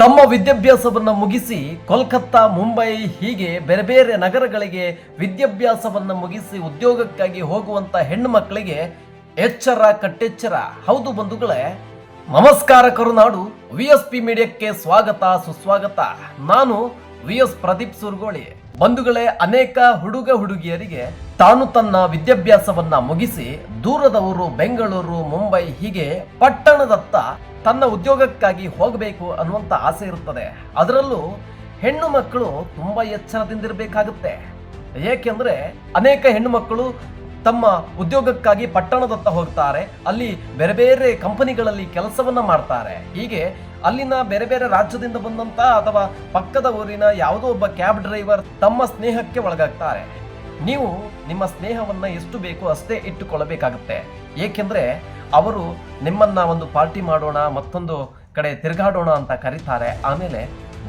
ತಮ್ಮ ವಿದ್ಯಾಭ್ಯಾಸವನ್ನು ಮುಗಿಸಿ ಕೋಲ್ಕತ್ತಾ, ಮುಂಬೈ, ಹೀಗೆ ಬೇರೆ ಬೇರೆ ನಗರಗಳಿಗೆ ವಿದ್ಯಾಭ್ಯಾಸವನ್ನು ಮುಗಿಸಿ ಉದ್ಯೋಗಕ್ಕಾಗಿ ಹೋಗುವಂತ ಹೆಣ್ಣು ಮಕ್ಕಳಿಗೆ ಎಚ್ಚರ, ಕಟ್ಟೆಚ್ಚರ. ಹೌದು ಬಂಧುಗಳೇ, ನಮಸ್ಕಾರ ಕರುನಾಡು ವಿ ಎಸ್ ಪಿ ಮೀಡಿಯಾಕ್ಕೆ ಸ್ವಾಗತ, ಸುಸ್ವಾಗತ. ನಾನು ವಿ ಎಸ್ ಪ್ರದೀಪ್ ಸುರ್ಗೋಳಿ. ಬಂಧುಗಳೇ, ಅನೇಕ ಹುಡುಗ ಹುಡುಗಿಯರಿಗೆ ತಾನು ತನ್ನ ವಿದ್ಯಾಭ್ಯಾಸವನ್ನ ಮುಗಿಸಿ ದೂರದ ಊರು ಬೆಂಗಳೂರು, ಮುಂಬೈ ಹೀಗೆ ಪಟ್ಟಣದತ್ತ ತನ್ನ ಉದ್ಯೋಗಕ್ಕಾಗಿ ಹೋಗಬೇಕು ಅನ್ನುವಂತ ಆಸೆ ಇರುತ್ತದೆ. ಅದರಲ್ಲೂ ಹೆಣ್ಣು ಮಕ್ಕಳು ತುಂಬಾ ಎಚ್ಚರದಿಂದಿರಬೇಕಾಗುತ್ತೆ. ಏಕೆಂದ್ರೆ ಅನೇಕ ಹೆಣ್ಣು ಮಕ್ಕಳು ತಮ್ಮ ಉದ್ಯೋಗಕ್ಕಾಗಿ ಪಟ್ಟಣದತ್ತ ಹೋಗ್ತಾರೆ. ಅಲ್ಲಿ ಬೇರೆ ಬೇರೆ ಕಂಪನಿಗಳಲ್ಲಿ ಕೆಲಸವನ್ನ ಮಾಡ್ತಾರೆ. ಹೀಗೆ ಅಲ್ಲಿನ ಬೇರೆ ಬೇರೆ ರಾಜ್ಯದಿಂದ ಬಂದಂತ ಅಥವಾ ಪಕ್ಕದ ಊರಿನ ಯಾವುದೋ ಒಬ್ಬ ಕ್ಯಾಬ್ ಡ್ರೈವರ್ ತಮ್ಮ ಸ್ನೇಹಕ್ಕೆ ಒಳಗಾಗ್ತಾರೆ. ನೀವು ನಿಮ್ಮ ಸ್ನೇಹವನ್ನ ಎಷ್ಟು ಬೇಕು ಅಷ್ಟೇ ಇಟ್ಟುಕೊಳ್ಳಬೇಕಾಗುತ್ತೆ. ಏಕೆಂದ್ರೆ ಅವರು ನಿಮ್ಮನ್ನ ಒಂದು ಪಾರ್ಟಿ ಮಾಡೋಣ, ಮತ್ತೊಂದು ಕಡೆ ತಿರುಗಾಡೋಣ ಅಂತ ಕರೀತಾರೆ. ಆಮೇಲೆ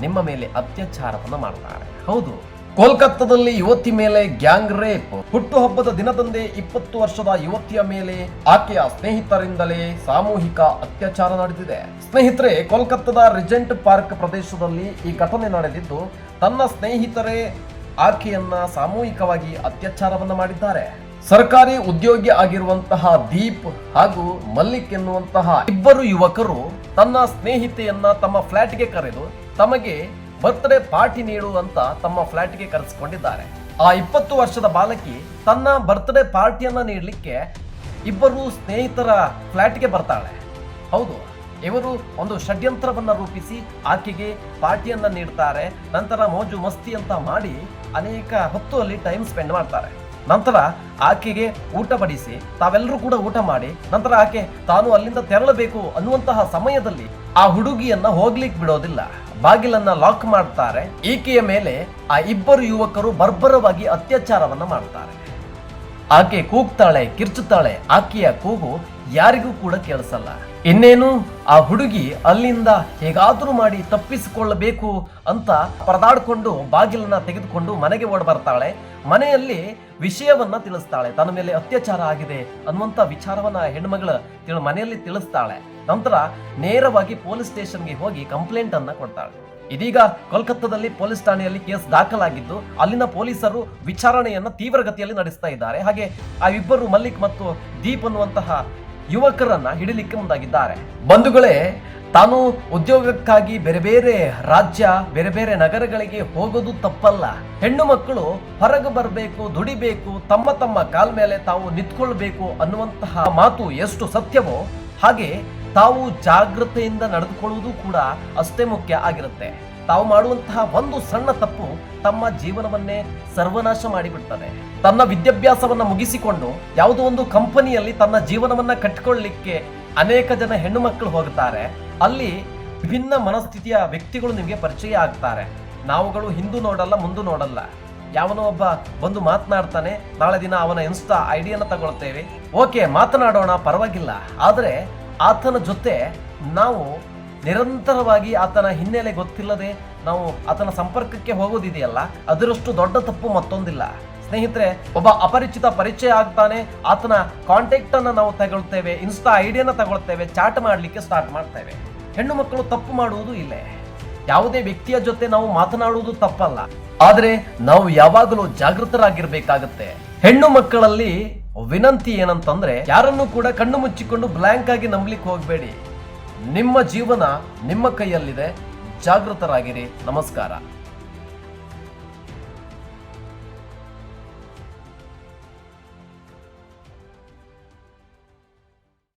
ನಿಮ್ಮ ಮೇಲೆ ಅತ್ಯಾಚಾರವನ್ನು ಮಾಡ್ತಾರೆ. ಹೌದು. ಕೋಲ್ಕತ್ತಾದಲ್ಲಿ ಯುವತಿ ಮೇಲೆ ಗ್ಯಾಂಗ್ ರೇಪ್. ಹುಟ್ಟುಹಬ್ಬದ ದಿನದಂದೇ ಇಪ್ಪತ್ತು ವರ್ಷದ ಯುವತಿಯ ಮೇಲೆ ಆಕೆಯ ಸ್ನೇಹಿತರಿಂದಲೇ ಸಾಮೂಹಿಕ ಅತ್ಯಾಚಾರ ನಡೆದಿದೆ. ಸ್ನೇಹಿತರೆ, ಕೋಲ್ಕತ್ತಾದ ರಿಜೆಂಟ್ ಪಾರ್ಕ್ ಪ್ರದೇಶದಲ್ಲಿ ಈ ಘಟನೆ ನಡೆದಿದ್ದು, ತನ್ನ ಸ್ನೇಹಿತರೇ ಆಕೆಯನ್ನ ಸಾಮೂಹಿಕವಾಗಿ ಅತ್ಯಾಚಾರವನ್ನ ಮಾಡಿದ್ದಾರೆ. ಸರ್ಕಾರಿ ಉದ್ಯೋಗಿ ಆಗಿರುವಂತಹ ದೀಪ್ ಹಾಗೂ ಮಲ್ಲಿಕ್ ಎನ್ನುವಂತಹ ಇಬ್ಬರು ಯುವಕರು ತನ್ನ ಸ್ನೇಹಿತೆಯನ್ನ ತಮ್ಮ ಫ್ಲಾಟ್ಗೆ ಕರೆದು ತಮಗೆ ಬರ್ತ್ಡೇ ಪಾರ್ಟಿ ನೀಡು ಅಂತ ತಮ್ಮ ಫ್ಲಾಟ್ಗೆ ಕರೆಸಿಕೊಂಡಿದ್ದಾರೆ. ಆ ಇಪ್ಪತ್ತು ವರ್ಷದ ಬಾಲಕಿ ತನ್ನ ಬರ್ತ್ಡೇ ಪಾರ್ಟಿಯನ್ನ ನೀಡಲಿಕ್ಕೆ ಇಬ್ಬರು ಸ್ನೇಹಿತರ ಫ್ಲಾಟ್ಗೆ ಬರ್ತಾಳೆ. ಹೌದು, ಇವರು ಒಂದು ಷಡ್ಯಂತ್ರವನ್ನ ರೂಪಿಸಿ ಆಕೆಗೆ ಪಾರ್ಟಿಯನ್ನ ನೀಡ್ತಾರೆ, ನಂತರ ಮೋಜು ಮಸ್ತಿ ಅಂತ ಮಾಡಿ ಅನೇಕ ಹೊತ್ತು ಅಲ್ಲಿ ಟೈಮ್ ಸ್ಪೆಂಡ್ ಮಾಡ್ತಾರೆ. ನಂತರ ಆಕೆಗೆ ಊಟ ಬಡಿಸಿ ತಾವೆಲ್ಲರೂ ಕೂಡ ಊಟ ಮಾಡಿ, ನಂತರ ಆಕೆ ತಾನು ಅಲ್ಲಿಂದ ತೆರಳಬೇಕು ಅನ್ನುವಂತಹ ಸಮಯದಲ್ಲಿ ಆ ಹುಡುಗಿಯನ್ನ ಹೋಗ್ಲಿಕ್ಕೆ ಬಿಡೋದಿಲ್ಲ. ಬಾಗಿಲನ್ನ ಲಾಕ್ ಮಾಡ್ತಾರೆ. ಈಕೆಯ ಮೇಲೆ ಆ ಇಬ್ಬರು ಯುವಕರು ಬರ್ಬರವಾಗಿ ಅತ್ಯಾಚಾರವನ್ನ ಮಾಡ್ತಾರೆ. ಆಕೆ ಕೂಗ್ತಾಳೆ, ಕಿರ್ಚುತ್ತಾಳೆ. ಆಕೆಯ ಕೂಗು ಯಾರಿಗೂ ಕೂಡ ಕೇಳಿಸಲ್ಲ. ಇನ್ನೇನು ಆ ಹುಡುಗಿ ಅಲ್ಲಿಂದ ಹೇಗಾದರೂ ಮಾಡಿ ತಪ್ಪಿಸಿಕೊಳ್ಳಬೇಕು ಅಂತ ಪರದಾಡಿಕೊಂಡು ಬಾಗಿಲನ್ನ ತೆಗೆದುಕೊಂಡು ಮನೆಗೆ ಓಡ್ ಬರ್ತಾಳೆ ಮನೆಯಲ್ಲಿ ವಿಷಯವನ್ನ ತಿಳಿಸ್ತಾಳೆ. ತನ್ನ ಮೇಲೆ ಅತ್ಯಾಚಾರ ಆಗಿದೆ ಅನ್ನುವಂತ ವಿಚಾರವನ್ನ ಹೆಣ್ಮಗಳ ಮನೆಯಲ್ಲಿ ತಿಳಿಸ್ತಾಳೆ. ನಂತರ ನೇರವಾಗಿ ಪೊಲೀಸ್ ಸ್ಟೇಷನ್ಗೆ ಹೋಗಿ ಕಂಪ್ಲೇಂಟ್ ಅನ್ನ ಕೊಡ್ತಾಳೆ. ಇದೀಗ ಕೋಲ್ಕತ್ತಾದಲ್ಲಿ ಪೊಲೀಸ್ ಠಾಣೆಯಲ್ಲಿ ಕೇಸ್ ದಾಖಲಾಗಿದ್ದು, ಅಲ್ಲಿನ ಪೊಲೀಸರು ವಿಚಾರಣೆಯನ್ನ ತೀವ್ರಗತಿಯಲ್ಲಿ ನಡೆಸ್ತಾ ಇದ್ದಾರೆ. ಹಾಗೆ ಆ ಇಬ್ಬರು ಮಲ್ಲಿಕ್ ಮತ್ತು ದೀಪ್ ಅನ್ನುವಂತಹ ಯುವಕರನ್ನ ಹಿಡಿಲಿಕ್ಕೆ ಮುಂದಾಗಿದ್ದಾರೆ. ಬಂಧುಗಳೇ, ತಾನು ಉದ್ಯೋಗಕ್ಕಾಗಿ ಬೇರೆ ಬೇರೆ ರಾಜ್ಯ, ಬೇರೆ ಬೇರೆ ನಗರಗಳಿಗೆ ಹೋಗೋದು ತಪ್ಪಲ್ಲ. ಹೆಣ್ಣು ಮಕ್ಕಳು ಹೊರಗೆ ಬರಬೇಕು, ದುಡಿಬೇಕು, ತಮ್ಮ ತಮ್ಮ ಕಾಲ್ ಮೇಲೆ ತಾವು ನಿಂತ್ಕೊಳ್ಬೇಕು ಅನ್ನುವಂತಹ ಮಾತು ಎಷ್ಟು ಸತ್ಯವೋ ಹಾಗೆ ತಾವು ಜಾಗೃತೆಯಿಂದ ನಡೆದುಕೊಳ್ಳುವುದು ಕೂಡ ಅಷ್ಟೇ ಮುಖ್ಯ ಆಗಿರುತ್ತೆ. ತಾವು ಮಾಡುವಂತಹ ಒಂದು ಸಣ್ಣ ತಪ್ಪು ತಮ್ಮ ಜೀವನವನ್ನೇ ಸರ್ವನಾಶ ಮಾಡಿಬಿಡ್ತದೆ. ತನ್ನ ವಿದ್ಯಾಭ್ಯಾಸವನ್ನ ಮುಗಿಸಿಕೊಂಡು ಯಾವುದೋ ಒಂದು ಕಂಪನಿಯಲ್ಲಿ ತನ್ನ ಜೀವನವನ್ನ ಕಟ್ಟಿಕೊಳ್ಳಲಿಕ್ಕೆ ಅನೇಕ ಜನ ಹೆಣ್ಣು ಮಕ್ಕಳು ಹೋಗ್ತಾರೆ. ಅಲ್ಲಿ ವಿಭಿನ್ನ ಮನಸ್ಥಿತಿಯ ವ್ಯಕ್ತಿಗಳು ನಿಮಗೆ ಪರಿಚಯ ಆಗ್ತಾರೆ. ನಾವುಗಳು ಹಿಂದೂ ನೋಡಲ್ಲ, ಮುಂದೂ ನೋಡಲ್ಲ. ಯಾವನೋ ಒಬ್ಬ ಬಂದು ಮಾತನಾಡ್ತಾನೆ, ನಾಳೆ ದಿನ ಅವನ ಇನ್ಸ್ಟಾ ಐಡಿಯನ್ನು ತಗೊಳ್ತೇವೆ. ಓಕೆ, ಮಾತನಾಡೋಣ, ಪರವಾಗಿಲ್ಲ. ಆದರೆ ಆತನ ಜೊತೆ ನಾವು ನಿರಂತರವಾಗಿ ಆತನ ಹಿನ್ನೆಲೆ ಗೊತ್ತಿಲ್ಲದೆ ನಾವು ಆತನ ಸಂಪರ್ಕಕ್ಕೆ ಹೋಗೋದಿದೆಯಲ್ಲ? ಅದರಷ್ಟು ದೊಡ್ಡ ತಪ್ಪು ಮತ್ತೊಂದಿಲ್ಲ. ಸ್ನೇಹಿತರೆ, ಒಬ್ಬ ಅಪರಿಚಿತ ಪರಿಚಯ ಆಗ್ತಾನೆ, ಆತನ ಕಾಂಟ್ಯಾಕ್ಟ್ ಅನ್ನ ನಾವು ತಗೊಳ್ತೇವೆ ಇನ್ಸ್ಟಾ ಐಡಿಯನ್ನ ತಗೊಳ್ತೇವೆ ಚಾಟ್ ಮಾಡಲಿಕ್ಕೆ ಸ್ಟಾರ್ಟ್ ಮಾಡ್ತೇವೆ. ಹೆಣ್ಣು ಮಕ್ಕಳು ತಪ್ಪು ಮಾಡುವುದು ಇಲ್ಲೇ. ಯಾವುದೇ ವ್ಯಕ್ತಿಯ ಜೊತೆ ನಾವು ಮಾತನಾಡುವುದು ತಪ್ಪಲ್ಲ. ಆದರೆ ನಾವು ಯಾವಾಗಲೂ ಜಾಗೃತರಾಗಿರ್ಬೇಕಾಗತ್ತೆ. ಹೆಣ್ಣು ಮಕ್ಕಳಲ್ಲಿ ವಿನಂತಿ ಏನಂತಂದ್ರೆ, ಯಾರನ್ನು ಕೂಡ ಕಣ್ಣು ಮುಚ್ಚಿಕೊಂಡು ಬ್ಲ್ಯಾಂಕ್ ಆಗಿ ನಂಬಲಿಕ್ಕೆ ಹೋಗಬೇಡಿ. ನಿಮ್ಮ ಜೀವನ ನಿಮ್ಮ ಕೈಯಲ್ಲಿದೆ. ಜಾಗೃತರಾಗಿರಿ. ನಮಸ್ಕಾರ.